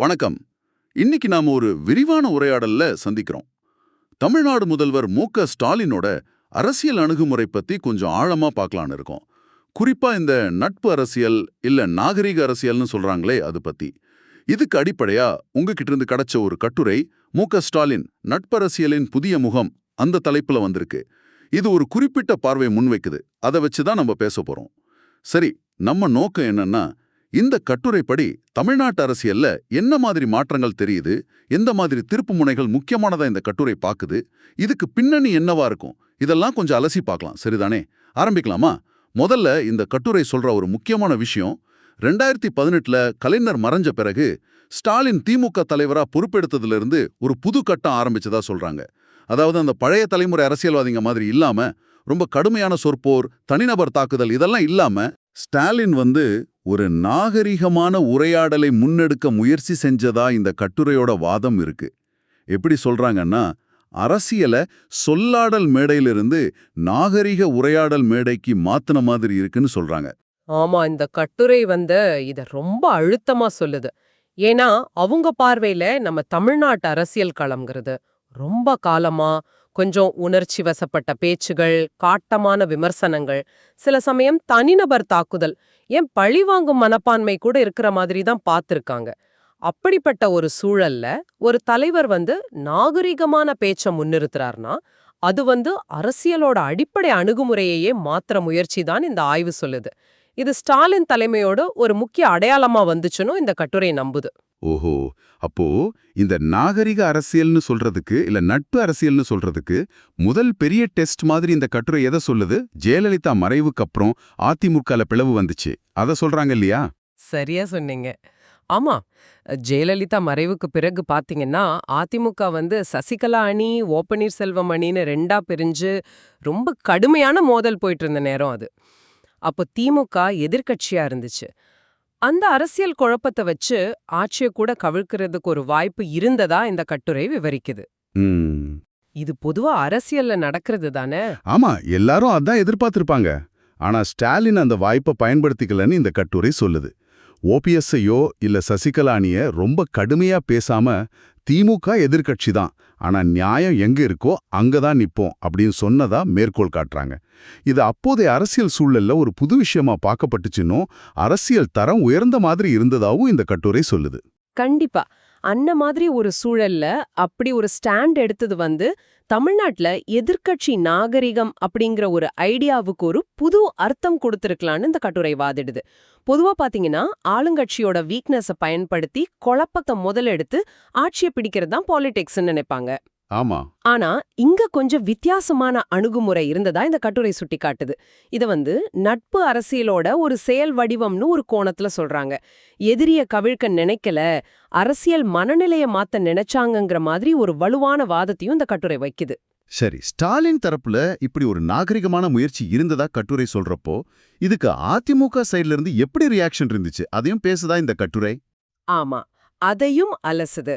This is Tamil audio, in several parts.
வணக்கம். இன்னைக்கு நாம ஒரு விரிவான உரையாடல்ல சந்திக்கிறோம். தமிழ்நாடு முதல்வர் மு க ஸ்டாலினோட அரசியல் அணுகுமுறை பத்தி கொஞ்சம் ஆழமா பார்க்கலான்னு இருக்கோம். குறிப்பா இந்த நட்பு அரசியல் இல்ல நாகரிக அரசியல்னு சொல்றாங்களே அது பத்தி. இதுக்கு அடிப்படையா உங்ககிட்ட இருந்து கிடைச்ச ஒரு கட்டுரை மு க ஸ்டாலின் நட்பரசியலின் புதிய முகம் அந்த தலைப்புல வந்திருக்கு. இது ஒரு குறிப்பிட்ட பார்வை முன்வைக்குது. அதை வச்சு தான் நம்ம பேச போறோம். சரி நம்ம நோக்கம் என்னன்னா இந்த கட்டுரைப்படி தமிழ்நாட்டு அரசியல்ல என்ன மாதிரி மாற்றங்கள் தெரியுது? எந்த மாதிரி திருப்பு முனைகள் முக்கியமானதா இந்த கட்டுரை பாக்குது? இதுக்கு பின்னணி என்னவா இருக்கும்? இதெல்லாம் கொஞ்சம் அலசி பார்க்கலாம் சரிதானே? ஆரம்பிக்கலாமா? முதல்ல இந்த கட்டுரை சொல்ற ஒரு முக்கியமான விஷயம் ரெண்டாயிரத்தி பதினெட்டுல கலைஞர் மறைஞ்ச பிறகு ஸ்டாலின் திமுக தலைவரா பொறுப்பெடுத்ததுல இருந்து ஒரு புது கட்டம் ஆரம்பிச்சதா சொல்றாங்க. அதாவது அந்த பழைய தலைமுறை அரசியல்வாதிங்க மாதிரி இல்லாம ரொம்ப கடுமையான சொற்போர் தனிநபர் தாக்குதல் இதெல்லாம் இல்லாம ஸ்டாலின் வந்து ஒரு நாகரிகமான உரையாடலை முன்னெடுக்க முயற்சி செஞ்சதா இந்த கட்டுரையோட வாதம் இருக்கு. எப்படி சொல்றாங்கன்னா அரசியலை சொல்லாடல் மேடையிலிருந்து நாகரிக உரையாடல் மேடைக்கு மாத்தின மாதிரி இருக்குன்னு சொல்றாங்க. ஆமா இந்த கட்டுரை வந்து இத ரொம்ப அழுத்தமா சொல்லுது. ஏன்னா அவங்க பார்வையில நம்ம தமிழ்நாட்டு அரசியல் களம்ங்கிறது ரொம்ப காலமா கொஞ்சம் உணர்ச்சி வசப்பட்ட பேச்சுகள் காட்டமான விமர்சனங்கள் சில சமயம் தனிநபர் தாக்குதல் ஏன் பழிவாங்கும் மனப்பான்மை கூட இருக்கிற மாதிரி தான் பார்த்துருக்காங்க. அப்படிப்பட்ட ஒரு சூழல்ல ஒரு தலைவர் வந்து நாகரிகமான பேச்ச முன்னிறுத்துறாருனா அது வந்து அரசியலோட அடிப்படை அணுகுமுறையையே மாத்திர முயற்சி தான் இந்த ஆய்வு சொல்லுது. இது ஸ்டாலின் தலைமையோட ஒரு முக்கிய அடையாளமா வந்துச்சுன்னு இந்த கட்டுரை நம்புது. ஓஹோ. அப்போ இந்த நாகரிக அரசியல்னு சொல்றதுக்கு இல்ல நட்பு அரசியல்னு சொல்றதுக்கு முதல் பெரிய டெஸ்ட் மாதிரி இந்த கட்டுரை எதை சொல்லுது? ஜெயலலிதா மறைவுக்கு அப்புறம் அதிமுகல பிளவு வந்துச்சு. அத சொல்றாங்க இல்லையா? சரியா சொன்னீங்க. ஆமா. ஜெயலலிதா மறைவுக்கு பிறகு பாத்தீங்கன்னா அதிமுக வந்து சசிகலா அணி ஓ பன்னீர்செல்வம் அணின்னு ரெண்டா பிரிஞ்சு ரொம்ப கடுமையான மோதல் போயிட்டு இருந்த நேரம் அது. அப்போ திமுக எதிர்க்கட்சியா இருந்துச்சு. அந்த அரசியல் குழப்பத்தை வச்சு ஆட்சியை கூட கவிழ்க்கிறதுக்கு ஒரு வாய்ப்பு இருந்ததா இந்த கட்டுரை விவரிக்குது. இது பொதுவா அரசியல்ல நடக்கிறது தானே? ஆமா எல்லாரும் அதான் எதிர்பார்த்திருப்பாங்க. ஆனா ஸ்டாலின் அந்த வாய்ப்பை பயன்படுத்திக்கலன்னு இந்த கட்டுரை சொல்லுது. ஓபிஎஸ்ஐயோ இல்ல சசிகலானிய ரொம்ப கடுமையா பேசாம திமுக எதிர்கட்சி தான். ஆனா நியாயம் எங்க இருக்கோ அங்கதான் நிற்போம் அப்படின்னு சொன்னதா மேற்கோள் காட்டுறாங்க. இது அப்போதைய அரசியல் சூழல்ல ஒரு புது விஷயமா பார்க்கப்பட்டுச்சுன்னும் அரசியல் தரம் உயர்ந்த மாதிரி இருந்ததாவும் இந்த கட்டுரை சொல்லுது. கண்டிப்பா. அன்ன மாதிரி ஒரு சூழல்ல அப்படி ஒரு ஸ்டாண்ட் எடுத்தது வந்து தமிழ்நாட்டுல எதிர்க்கட்சி நாகரிகம் அப்படிங்கிற ஒரு ஐடியாவுக்கு ஒரு புது அர்த்தம் கொடுத்துருக்கலான்னு இந்த கட்டுரை வாதிடுது. பொதுவா பாத்தீங்கன்னா ஆளுங்கட்சியோட வீக்னஸ பயன்படுத்தி குழப்பத்தை முதலெடுத்து ஆட்சியை பிடிக்கிறது தான் பாலிடிக்ஸ்ன்னு நினைப்பாங்க. ஆமா. ஆனா இங்க கொஞ்சம் வித்தியாசமான அணுகுமுறை இருந்ததா இந்த கட்டுரை சுட்டிக்காட்டுது. இத வந்து நட்பு அரசியலோட ஒரு செயல் வடிவம்னு ஒரு கோணத்துல சொல்றாங்க. எதிரிய கவிழ்க்க நினைக்கல அரசியல் மனநிலைய மாத்த நினைச்சாங்கங்கிற மாதிரி ஒரு வலுவான வாதத்தையும் இந்த கட்டுரை வைக்குது. சரி ஸ்டாலின் தரப்புல இப்படி ஒரு நாகரிகமான முயற்சி இருந்ததா கட்டுரை சொல்றப்போ இதுக்கு அதிமுக சைடுல இருந்து எப்படி ரியாக்ஷன் இருந்துச்சு? அதையும் பேசுதா இந்த கட்டுரை? ஆமா அதையும் அலசுது.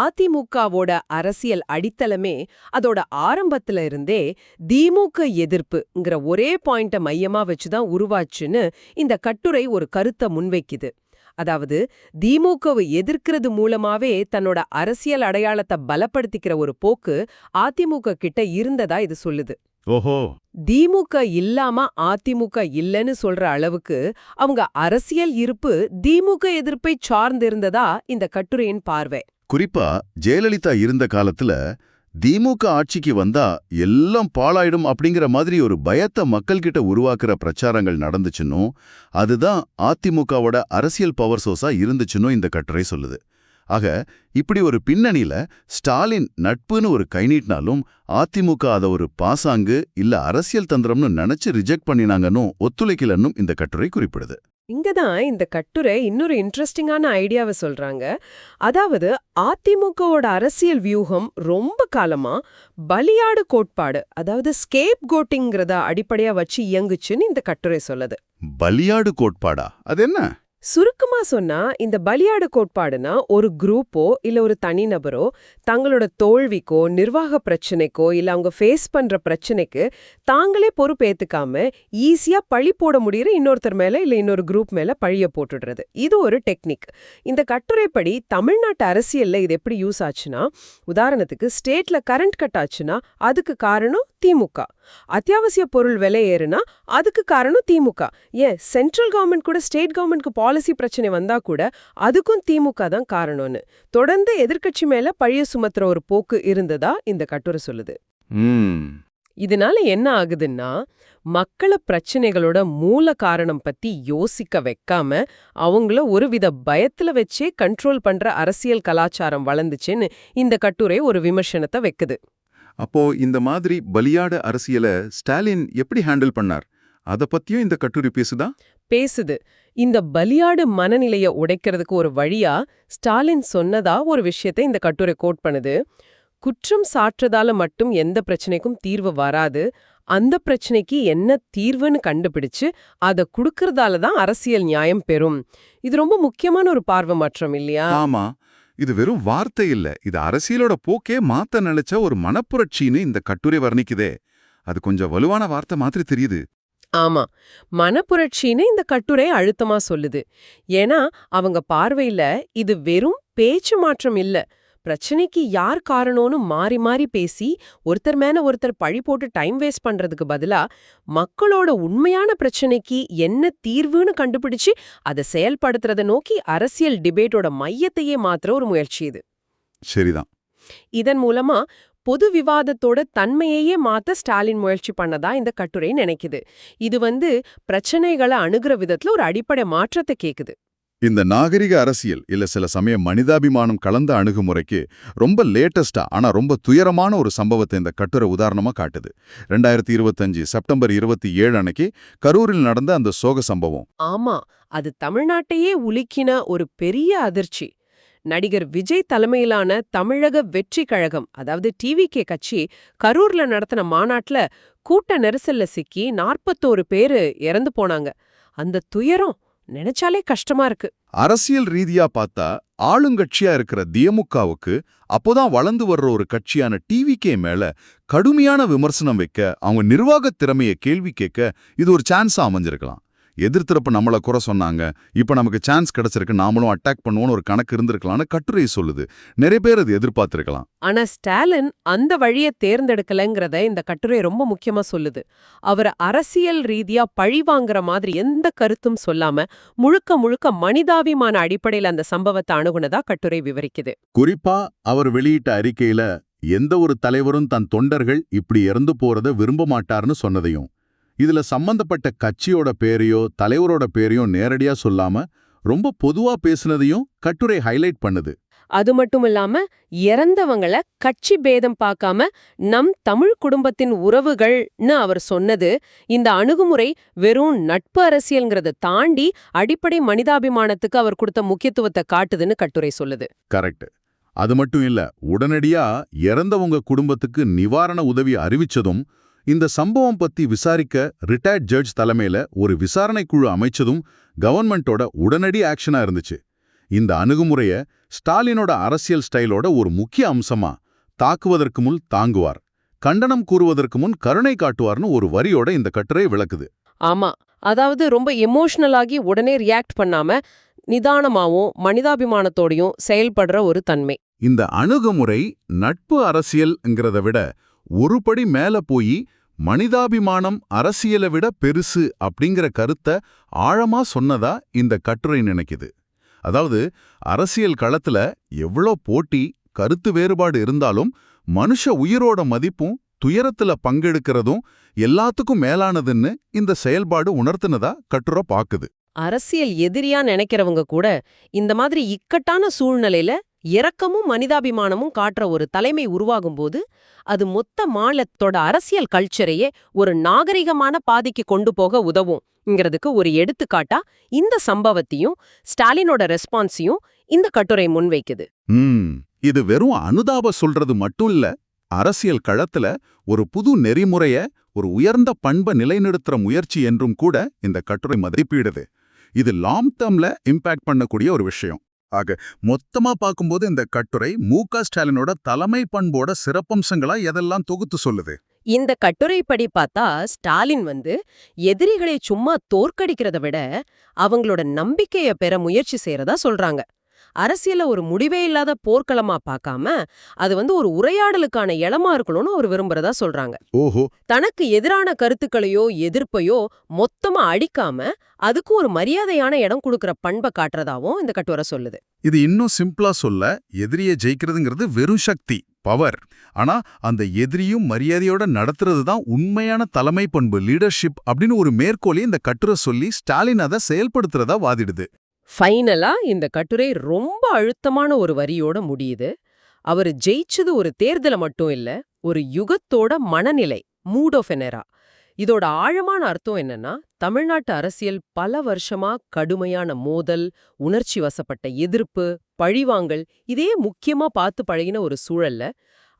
அதிமுகவோட அரசியல் அடித்தளமே அதோட ஆரம்பத்துல இருந்தே திமுக எதிர்ப்புங்கிற ஒரே பாயிண்ட மையமா வச்சுதான் உருவாச்சுன்னு இந்த கட்டுரை ஒரு கருத்தை முன்வைக்குது. அதாவது திமுகவை எதிர்க்கிறது மூலமாவே தன்னோட அரசியல் அடையாளத்தை பலப்படுத்திக்கிற ஒரு போக்கு அதிமுக கிட்ட இருந்ததா இது சொல்லுது. ஓஹோ! திமுக இல்லாம அதிமுக இல்லைன்னு சொல்ற அளவுக்கு அவங்க அரசியல் இருப்பு திமுக எதிர்ப்பை சார்ந்திருந்ததா இந்த கட்டுரையின் பார்வை. குறிப்பா ஜெயலலிதா இருந்த காலத்துல திமுக ஆட்சிக்கு வந்தா எல்லாம் பாழாயிடும் அப்படிங்கிற மாதிரி ஒரு பயத்தை மக்கள்கிட்ட உருவாக்குற பிரச்சாரங்கள் நடந்துச்சுன்னும் அதுதான் அதிமுகவோட அரசியல் பவர் சோர்ஸா இருந்துச்சுன்னும் இந்த கட்டுரை சொல்லுது. ஆக இப்படி ஒரு பின்னணியில ஸ்டாலின் நட்புன்னு ஒரு கை நீட்டினாலும் அதிமுக அதை ஒரு பாசாங்கு இல்ல அரசியல் தந்திரம்னு நினைச்சு ரிஜெக்ட் பண்ணினாங்கன்னு ஒத்துழைக்கலன்னும் இந்த கட்டுரை குறிப்பிடுது. இங்கதான் இந்த கட்டுரை இன்னொரு இன்ட்ரெஸ்டிங்கான ஐடியாவை சொல்றாங்க. அதாவது அதிமுகவோட அரசியல் வியூகம் ரொம்ப காலமா பலியாடு கோட்பாடு அதாவது ஸ்கேப் கோட்டிங்கிறத அடிப்படையா வச்சு இயங்குச்சுன்னு இந்த கட்டுரை சொல்லுது. பலியாடு கோட்பாடா? அது என்ன சுருக்கமா சொன்னா இந்த பலியாடு கோட்பாடுனா ஒரு குரூப்போ இல்ல ஒரு தனிநபரோ தங்களோட தோல்விக்கோ நிர்வாக பிரச்சனைக்கோ இல்ல அவங்க ஃபேஸ் பண்ற பிரச்சனைக்கு தாங்களே பொறுப்பேத்துக்காம ஈஸியா பழி போட முடியற இன்னொருத்தர் மேல இல்ல இன்னொரு குரூப் மேல பழிய போட்டுடுறது. இது ஒரு டெக்னிக் இந்த கட்டுரைப்படி தமிழ்நாட்டு அரசியல்ல இது எப்படி யூஸ் ஆச்சுன்னா உதாரணத்துக்கு ஸ்டேட்ல கரண்ட் கட் ஆச்சுன்னா அதுக்கு காரணம் திமுக அத்தியாவசிய பொருள் விலை ஏறுனா அதுக்கு காரணம் திமுக. ஏன்? சென்ட்ரல் கவர்மெண்ட் கூட ஸ்டேட் கவர்மெண்ட்க்கு பாலிசி பிரச்சனை வந்தா கூட அதுக்கும் திமுக தான் காரணம்னு. தொடர்ந்து எதிர்க்கட்சி மேல பழிய சுமத்துற ஒரு போக்கு இருந்ததா இந்த கட்டுரை சொல்லுது. இதனால என்ன ஆகுதுன்னா மக்கள பிரச்சனைகளோட மூல காரணம் பத்தி யோசிக்க வைக்காம அவங்கள ஒருவித பயத்துல வச்சே கண்ட்ரோல் பண்ற அரசியல் கலாச்சாரம் வளர்ந்துச்சுன்னு இந்த கட்டுரை ஒரு விமர்சனத்தை வைக்குது. அப்போ இந்த மாதிரி பலியாட அரசியல ஸ்டாலின் எப்படி ஹேண்டில் பண்ணார்? அத பத்தியும் இந்த கட்டுரை பேசுதா? பேசுது. இந்த பலியாடு மனநிலைய உடைக்கிறதுக்கு ஒரு வழியா ஸ்டாலின் சொன்னதா ஒரு விஷயத்தை இந்த கட்டுரை கோட் பண்ணுது. குற்றம் சாற்றதால மட்டும் எந்த பிரச்சனைக்கும் தீர்வு வராது. அந்த பிரச்சனைக்கு என்ன தீர்வுன்னு கண்டுபிடிச்சு அத குடுக்கறதால தான் அரசியல் நியாயம் பெறும். இது ரொம்ப முக்கியமான ஒரு பார்வை மாற்றம் இல்லையா? ஆமா. இது வெறும் வார்த்தை இல்ல. இது அரசியலோட போக்கே மாத்த நினைச்ச ஒரு மனப்புரட்சின்னு இந்த கட்டுரை வர்ணிக்குதே. அது கொஞ்சம் வலுவான வார்த்தை மாதிரி தெரியுது. ஆமா. மனப்புரட்சின்னு இந்த கட்டுரை அழுத்தமா சொல்லுது. ஏன்னா அவங்க பார்வையில இது வெறும் பேச்சு மாற்றம் இல்ல. பிரச்சனைக்கு யார் காரணம்னு மாறி மாறி பேசி ஒருத்தர் மேல ஒருத்தர் பழி போட்டு டைம் வேஸ்ட் பண்றதுக்கு பதிலா மக்களோட உண்மையான பிரச்சனைக்கு என்ன தீர்வுன்னு கண்டுபிடிச்சு அதை செயல்படுத்துறத நோக்கி அரசியல் டிபேட்டோட மையத்தையே மாத்துற ஒரு முயற்சி இது. சரிதான். இதன் மூலமா பொது விவாதத்தோட தன்மையையே மாத்த ஸ்டாலின் முயற்சி பண்ணதா இந்த கட்டுரை நினைக்குது. இது வந்து பிரச்சனைகளை அணுகுற விதத்துல ஒரு அடிப்படை மாற்றத்தை கேக்குது. இந்த நாகரிக அரசியல் இல்ல சில சமயம் மனிதாபிமானம் கலந்த அணுகுமுறைக்கு ரொம்ப லேட்டஸ்டா ஆனா ரொம்ப துயரமான ஒரு சம்பவத்தை இந்த கட்டுரை உதாரணமா காட்டுது. ரெண்டாயிரத்தி இருபத்தஞ்சு செப்டம்பர் இருபத்தி ஏழு அன்னைக்கு கரூரில் நடந்த அந்த சோக சம்பவம். ஆமா அது தமிழ்நாட்டையே உலுக்கின ஒரு பெரிய அதிர்ச்சி. நடிகர் விஜய் தலைமையிலான தமிழக வெற்றி கழகம் அதாவது டிவி கே கட்சி கரூர்ல நடத்தின மாநாட்டுல கூட்ட நெரிசல்ல சிக்கி நாற்பத்தோரு பேரு இறந்து போனாங்க. அந்த துயரம் நினைச்சாலே கஷ்டமா இருக்கு. அரசியல் ரீதியா பார்த்தா ஆளுங்கட்சியா இருக்கிற திமுகவுக்கு அப்போதான் வளர்ந்து வர்ற ஒரு கட்சியான டிவிகே மேல கடுமையான விமர்சனம் வைக்க அவங்க நிர்வாகத் திறமைய கேள்வி கேட்க இது ஒரு சான்ஸா அமைஞ்சிருக்கலாம். எதிர்த்தரப்பு நம்மள குறை சொன்னாங்க. இப்ப நமக்கு சான்ஸ் கிடைச்சிருக்கு. நாமளும் அட்டாக் பண்ணுவோம்னு ஒரு கணக்கு இருந்திருக்கலாம்னு கட்டுரை சொல்லுது. நிறைய பேர் அது எதிர்பார்த்திருக்கலாம். ஆனா ஸ்டாலின் அந்த வழியை தேர்ந்தெடுக்கலங்கிறத இந்த கட்டுரை ரொம்ப முக்கியமா சொல்லுது. அவர் அரசியல் ரீதியா பழி வாங்குற மாதிரி எந்த கருத்தும் சொல்லாம முழுக்க முழுக்க மனிதாபிமான அடிப்படையில அந்த சம்பவத்தை அணுகுனதா கட்டுரை விவரிக்குது. குறிப்பா அவர் வெளியிட்ட அறிக்கையில எந்த ஒரு தலைவரும் தன் தொண்டர்கள் இப்படி இறந்து போறத விரும்ப மாட்டார்னு சொன்னதையும் இதுல சம்பந்தப்பட்ட கட்சியோட பேரையோ தலைவரோட பேரையோ நேரடியா சொல்லாம ரொம்ப பொதுவா பேசுனதையும் கட்டுரை ஹைலைட் பண்ணுது. அது மட்டும் இல்லாம இறந்தவங்கள கட்சி பேதம் பார்க்காம நம் தமிழ் குடும்பத்தின் உறவுகள்னு அவர் சொன்னது இந்த அணுகுமுறை வெறும் நட்பு அரசியல்ங்கிறத தாண்டி அடிப்படை மனிதாபிமானத்துக்கு அவர் கொடுத்த முக்கியத்துவத்தை காட்டுதுன்னு கட்டுரை சொல்லுது. கரெக்ட் அது மட்டும் இல்ல உடனடியா இறந்தவங்க குடும்பத்துக்கு நிவாரண உதவி அறிவிச்சதும் இந்த சம்பவம் பத்தி விசாரிக்க ரிட்டையர்ட் ஜட்ஜ் தலைமையில ஒரு விசாரணை குழு அமைச்சதும் கவர்மெண்டோட உடனடி ஆக்ஷனா இருந்துச்சு. இந்த அணுகுமுறைய ஸ்டாலினோட அரசியல் ஸ்டைலோட ஒரு முக்கிய அம்சமா தாக்குவதற்கு முன் தாங்குவார். கண்டனம் கூறுவதற்கு முன் கருணை காட்டுவார்னு ஒரு வரியோட இந்த கட்டுரை விளக்குது. ஆமா. அதாவது ரொம்ப எமோஷனல் ஆகி உடனே ரியாக்ட் பண்ணாம நிதானமாவும் மனிதாபிமானத்தோடையும் செயல்படுற ஒரு தன்மை. இந்த அணுகுமுறை நட்பு அரசியல்ங்கிறத விட ஒரு படி மேல போய் மனிதாபிமானம் அரசியலை விட பெருசு அப்படிங்கிற கருத்தை ஆழமா சொன்னதா இந்த கட்டுரை நினைக்குது. அதாவது அரசியல் களத்துல எவ்வளோ போட்டி கருத்து வேறுபாடு இருந்தாலும் மனுஷ உயிரோட மதிப்பும் துயரத்துல பங்கெடுக்கிறதும் எல்லாத்துக்கும் மேலானதுன்னு இந்த செயல்பாடு உணர்த்துனதா கட்டுரை பாக்குது. அரசியல் எதிரியா நினைக்கிறவங்க கூட இந்த மாதிரி இக்கட்டான சூழ்நிலையில இரக்கமும் மனிதாபிமானமும் காட்டுற ஒரு தலைமை உருவாகும்போது அது மொத்த மாநிலத்தோட அரசியல் கல்ச்சரையே ஒரு நாகரிகமான பாதிக்கு கொண்டு போக உதவும்ங்கிறதுக்கு ஒரு எடுத்துக்காட்டா இந்த சம்பவத்தையும் ஸ்டாலினோட ரெஸ்பான்ஸையும் இந்த கட்டுரை முன்வைக்குது. இது வெறும் அனுதாப சொல்றது மட்டும் இல்ல அரசியல் களத்துல ஒரு புது நெறிமுறைய ஒரு உயர்ந்த பண்பை நிலைநிறுத்துற முயற்சி என்றும் கூட இந்த கட்டுரை மதிப்பீடுது. இது லாங் டேர்ம்ல இம்பாக்ட் பண்ணக்கூடிய ஒரு விஷயம். ஆக மொத்தமா பார்க்கும்போது இந்த கட்டுரை மு க ஸ்டாலினோட தலைமை பண்போட சிறப்பம்சங்களா எதெல்லாம் தொகுத்து சொல்லுது? இந்த கட்டுரைப்படி பார்த்தா ஸ்டாலின் வந்து எதிரிகளை சும்மா தோற்கடிக்கிறத விட அவங்களோட நம்பிக்கைய பெற முயற்சி செய்யறதா சொல்றாங்க. அரசியல ஒரு முடிவே இல்லாத போர்க்களமா பார்க்காம அது வந்து ஒரு உரையாடலுக்கான இளமா இருக்கணும்னு அவர் விரும்புறதா சொல்றாங்க. ஓஹோ. தனக்கு எதிரான கருத்துக்களையோ எதிர்ப்பையோ மொத்தமா அடிக்காம அதுக்கு ஒரு மரியாதையான இடம் கொடுக்கற பண்பை காட்டுறதாவும் இந்த கட்டுரை சொல்லுது. இது இன்னும் சிம்பிளா சொல்ல எதிரியை ஜெயிக்கிறதுங்கிறது வெறும் சக்தி பவர். ஆனா அந்த எதிரியும் மரியாதையோட நடத்துறது தான் உண்மையான தலைமை பண்பு லீடர்ஷிப் அப்படின்னு ஒரு மேற்கோளை இந்த கட்டுரை சொல்லி ஸ்டாலின் அதை செயல்படுத்துறதா வாதிடுது. ஃபைனலா இந்த கட்டுரை ரொம்ப அழுத்தமான ஒரு வரியோட முடியுது. அவர் ஜெயிச்சது ஒரு தேர்தல மட்டும் இல்ல ஒரு யுகத்தோட மனநிலை மூட் ஆஃப் எனரா இதோட ஆழமான அர்த்தம் என்னன்னா தமிழ்நாட்டு அரசியல் பல வருஷமா கடுமையான மோதல் உணர்ச்சி வசப்பட்ட எதிர்ப்பு பழிவாங்கல் இதே முக்கியமா பார்த்து பழகின ஒரு சூழல்ல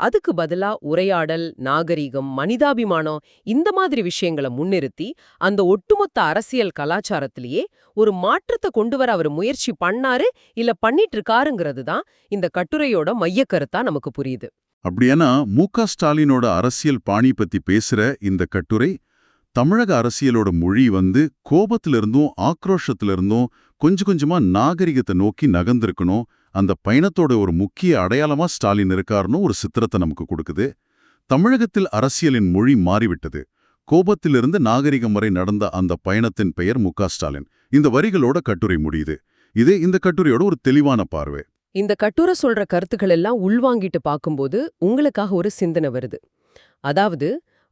அதுக்கு பதிலா உரையாடல் நாகரிகம் மனிதாபிமானம் இந்த மாதிரி விஷயங்களை முன்னிறுத்தி அந்த ஒட்டுமொத்த அரசியல் கலாச்சாரத்திலேயே ஒரு மாற்றத்தை கொண்டு வர அவர் முயற்சி பண்ணாரு இல்ல பண்ணிட்டு இருக்காருங்கிறது தான் இந்த கட்டுரையோட மையக்கருத்தா நமக்கு புரியுது. அப்படியானா மு ஸ்டாலினோட அரசியல் பாணி பத்தி பேசுற இந்த கட்டுரை தமிழக அரசியலோட மொழி வந்து கோபத்திலிருந்தும் ஆக்ரோஷத்திலிருந்தும் கொஞ்சம் கொஞ்சமா நாகரிகத்தை நோக்கி நகர்ந்திருக்கணும். அந்த பயணத்தோட ஒரு முக்கிய அடையாளமா ஸ்டாலின் இருக்காருன்னு ஒரு சித்திரத்தை நமக்கு கொடுக்குது. தமிழகத்தில் அரசியலின் மொழி மாறிவிட்டது. கோபத்திலிருந்து நாகரிகம் வரை நடந்த அந்த பயணத்தின் பெயர் மு ஸ்டாலின். இந்த வரிகளோட கட்டுரை முடியுது. இது இந்த கட்டுரையோட ஒரு தெளிவான பார்வை. இந்த கட்டுரை சொல்ற கருத்துக்கள் எல்லாம் உள்வாங்கிட்டு பார்க்கும்போது உங்களுக்காக ஒரு சிந்தனை வருது. அதாவது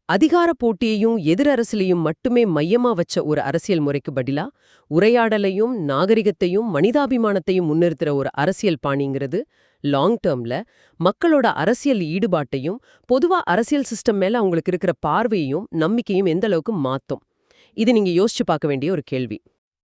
அதிகார போட்டியையும் எதிரரசிலையும் மட்டுமே மையமா வச்ச ஒரு அரசியல் முறைக்கு பதிலா உரையாடலையும் நாகரிகத்தையும் மனிதாபிமானத்தையும் முன்னிறுத்துற ஒரு அரசியல் பாணிங்கிறது லாங் டேர்ம்ல மக்களோட அரசியல் ஈடுபாட்டையும் பொதுவா அரசியல் சிஸ்டம் மேல அவங்களுக்கு இருக்கிற பார்வையையும் நம்பிக்கையும் எந்த அளவுக்கு மாத்தும்? இது நீங்க யோசிச்சு பார்க்க வேண்டிய ஒரு கேள்வி.